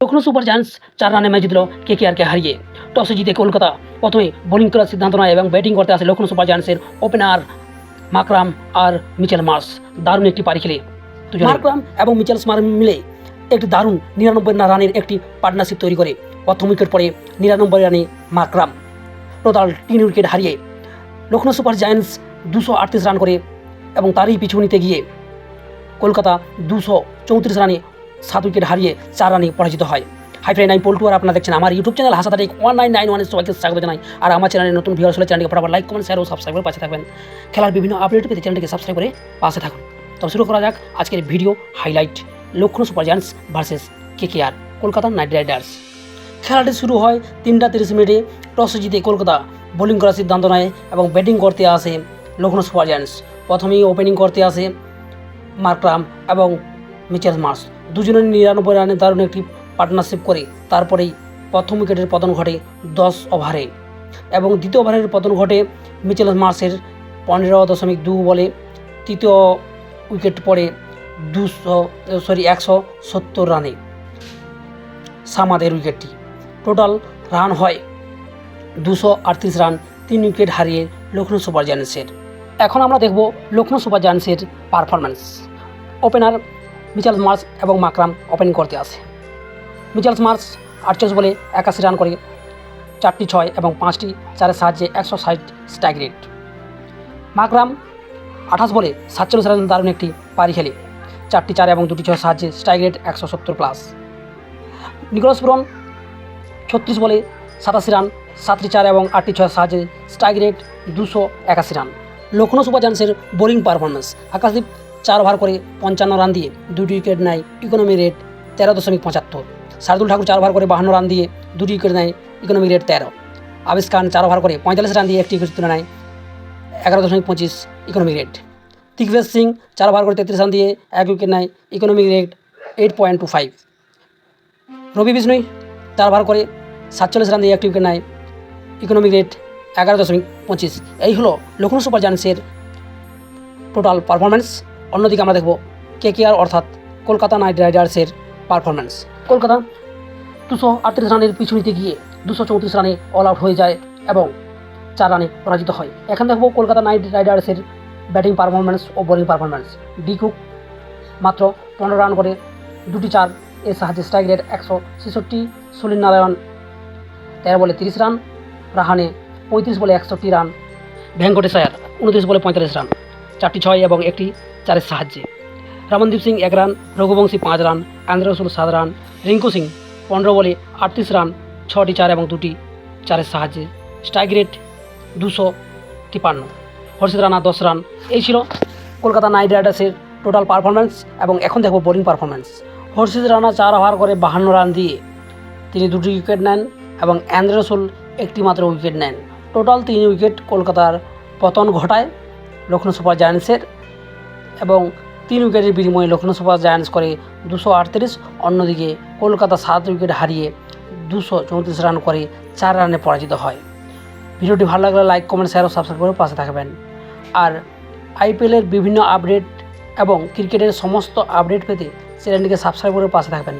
Lucknow Super giants চার রানে match জিতল কে কে আরকে হারিয়ে। টসে জিতে কলকাতা প্রথমে বোলিং করার সিদ্ধান্ত নেয় এবং ব্যাটিং করতে আসে লখনৌ সুপার জায়ান্টসের ওপেনার মাকরাম আর মিচেল মার্স। দারুণ একটি পারি খেলে মাকরাম এবং মিচেল মার্স মিলে একটি দারুণ নিরানব্বই রানের একটি পার্টনারশিপ তৈরি করে। প্রথম উইকেট পড়ে নিরানব্বই রানে মাকরাম। টোটাল তিন উইকেট হারিয়ে লখনৌ সুপার জায়ান্টস দুশো আটত্রিশ রান করে এবং তারই পিছু নিতে গিয়ে কলকাতা দুশো চৌত্রিশ রানে সাত উইকেট হারিয়ে চার রানে পরাজিত হয়। হাই ফ্রেন্ড আমি পল্টু আর আপনারা দেখছেন আমার ইউটিউব চ্যানেল হাসাতারি ওয়ান নাইন নাইন ওয়ানের সবাইকে স্বাগত জানাই। আর আমার চ্যানেলে নতুন ভিউয়ার্স হলে চ্যানেলকে ফটাফট লাইক কমেন্ট শেয়ার ও সাবস্ক্রাইব করে পাশে থাকবেন। খেলার বিভিন্ন আপডেট পেতে চ্যানেলটিকে সাবস্ক্রাইব করে পাশে থাকুন। তবে শুরু করা যাক আজকের video highlight Lucknow super giants versus K K R Kolkata knight riders. খেলাটি শুরু হয় তিনটা তিরিশ মিনিটে টস জিতে কলকাতা। বোলিং করার সিদ্ধান্ত নেয় এবং ব্যাটিং করতে আসে লখনৌ সুপার জায়ান্টস প্রথমেই ওপেনিং করতে আসে মার্করাম এবং মিচেল মার্স। দুজনের নিরানব্বই রানে দারুণ একটি পার্টনারশিপ করে তারপরেই প্রথম উইকেটের পতন ঘটে দশ ওভারে এবং দ্বিতীয় ওভারের পতন ঘটে মিচেল মার্সের পনেরো দশমিক দু বলে। তৃতীয় উইকেট পড়ে দুশো সরি একশো সত্তর রানে সামাদের উইকেটটি টোটাল রান হয় দুশো আটত্রিশ রান, তিন উইকেট হারিয়ে লখনৌ সুপার জায়ান্টসের। এখন আমরা দেখব লখনৌ সুপার জায়ান্টসের পারফরম্যান্স ওপেনার মিচার্স মার্স এবং মাকরাম ওপেনিং করতে আসে। মিচার্স মার্স আটচল্লিশ বলে একাশি রান করে চারটি ছয় এবং পাঁচটি চারের সাহায্যে একশো ষাট স্ট্রাইক রেট। মাকরাম আঠাশ বলে সাতচল্লিশ রান দারুণ একটি পারি খেলে। চারটি চার এবং দুটি ছয় সাহায্যে স্ট্রাইক রেট একশো সত্তর প্লাস। নিকোলাস পুরন ছত্রিশ বলে সাতাশি রান, সাতটি চার এবং আটটি ছয় সাহায্যে স্ট্রাইক রেট দুশো একাশি রান। লখনৌ সুপার জায়ান্টসের বোলিং পারফরমেন্স আকাশদীপ চার ওভার করে পঞ্চান্ন রান দিয়ে দুটি উইকেট নেয় ইকোনমি রেট তেরো দশমিক পঁচাত্তর। শার্দুল ঠাকুর চার ওভার করে বাহান্ন রান দিয়ে দুটি উইকেট নেয় ইকোনমি রেট তেরো। আবিস খান চার ওভার করে পঁয়তাল্লিশ রান দিয়ে একটি উইকেট তুলে নেয় এগারো দশমিক পঁচিশ ইকোনমি রেট দিগ্বেজ সিং চার ওভার করে তেত্রিশ রান দিয়ে এক উইকেট নেয় economic rate eight point two five Ravi Bishnoi চার ওভার করে সাতচল্লিশ রান দিয়ে একটি উইকেট নেয় ইকোনমিক রেট এগারো দশমিক পঁচিশ। এই হলো লখনৌ সুপার জায়ান্টসের টোটাল পারফরম্যান্স অন্যদিকে আমরা দেখব কে কে আর অর্থাৎ কলকাতা নাইট রাইডার্সের পারফরম্যান্স কলকাতা দুশো আটত্রিশ রানের পিছু নিতে গিয়ে দুশো চৌত্রিশ রানে অল আউট হয়ে যায় এবং চার রানে পরাজিত হয়। এখন দেখব কলকাতা নাইট রাইডার্সের ব্যাটিং পারফরম্যান্স ও বোলিং পারফরম্যান্স ডি কুক মাত্র পনেরো রান করে দুটি চার এর সাহায্যে স্ট্রাইক রেট একশো ছেষট্টি, সুনীল নারায়ণ তেরো বলে তিরিশ রান, রাহানে পঁয়ত্রিশ বলে একষট্টি রান ভেঙ্কটেশ্বর উনত্রিশ বলে পঁয়তাল্লিশ রান। চারটি ছয় এবং একটি চারের সাহায্যে। রমনদীপ সিং এক রান, রঘুবংশী পাঁচ রান, আন্দ্র রসুল সাত রান, রিঙ্কু সিং পনেরো বলে আটত্রিশ রান, ছটি চার এবং দুটি চারের সাহায্যে। স্ট্রাইক রেট দুশো তিপান্ন। হর্ষিত রানা দশ রান। এই ছিল কলকাতা নাইট রাইডার্সের টোটাল পারফরম্যান্স এবং এখন দেখব বোলিং পারফরম্যান্স। হর্ষিত রানা চার ওভার করে বাহান্ন রান দিয়ে তিনি দুটি উইকেট নেন এবং অ্যান্দ্রেসুল একটি মাত্র উইকেট নেন। টোটাল তিন উইকেট কলকাতার পতন ঘটায়। লখনৌ সুপার জায়ান্টসের এবং তিন উইকেটের বিনিময়ে লখনৌ সুপার জায়ান্টস করে দুশো আটত্রিশ, অন্যদিকে কলকাতা সাত উইকেট হারিয়ে দুশো চৌত্রিশ রান করে চার রানে পরাজিত হয়। ভিডিওটি ভালো লাগলে লাইক, কমেন্ট শেয়ার ও সাবস্ক্রাইব করে পাশে থাকবেন। আর আইপিএলের বিভিন্ন আপডেট এবং ক্রিকেটের সমস্ত আপডেট পেতে চ্যানেলটিকে সাবস্ক্রাইব করে পাশে থাকবেন।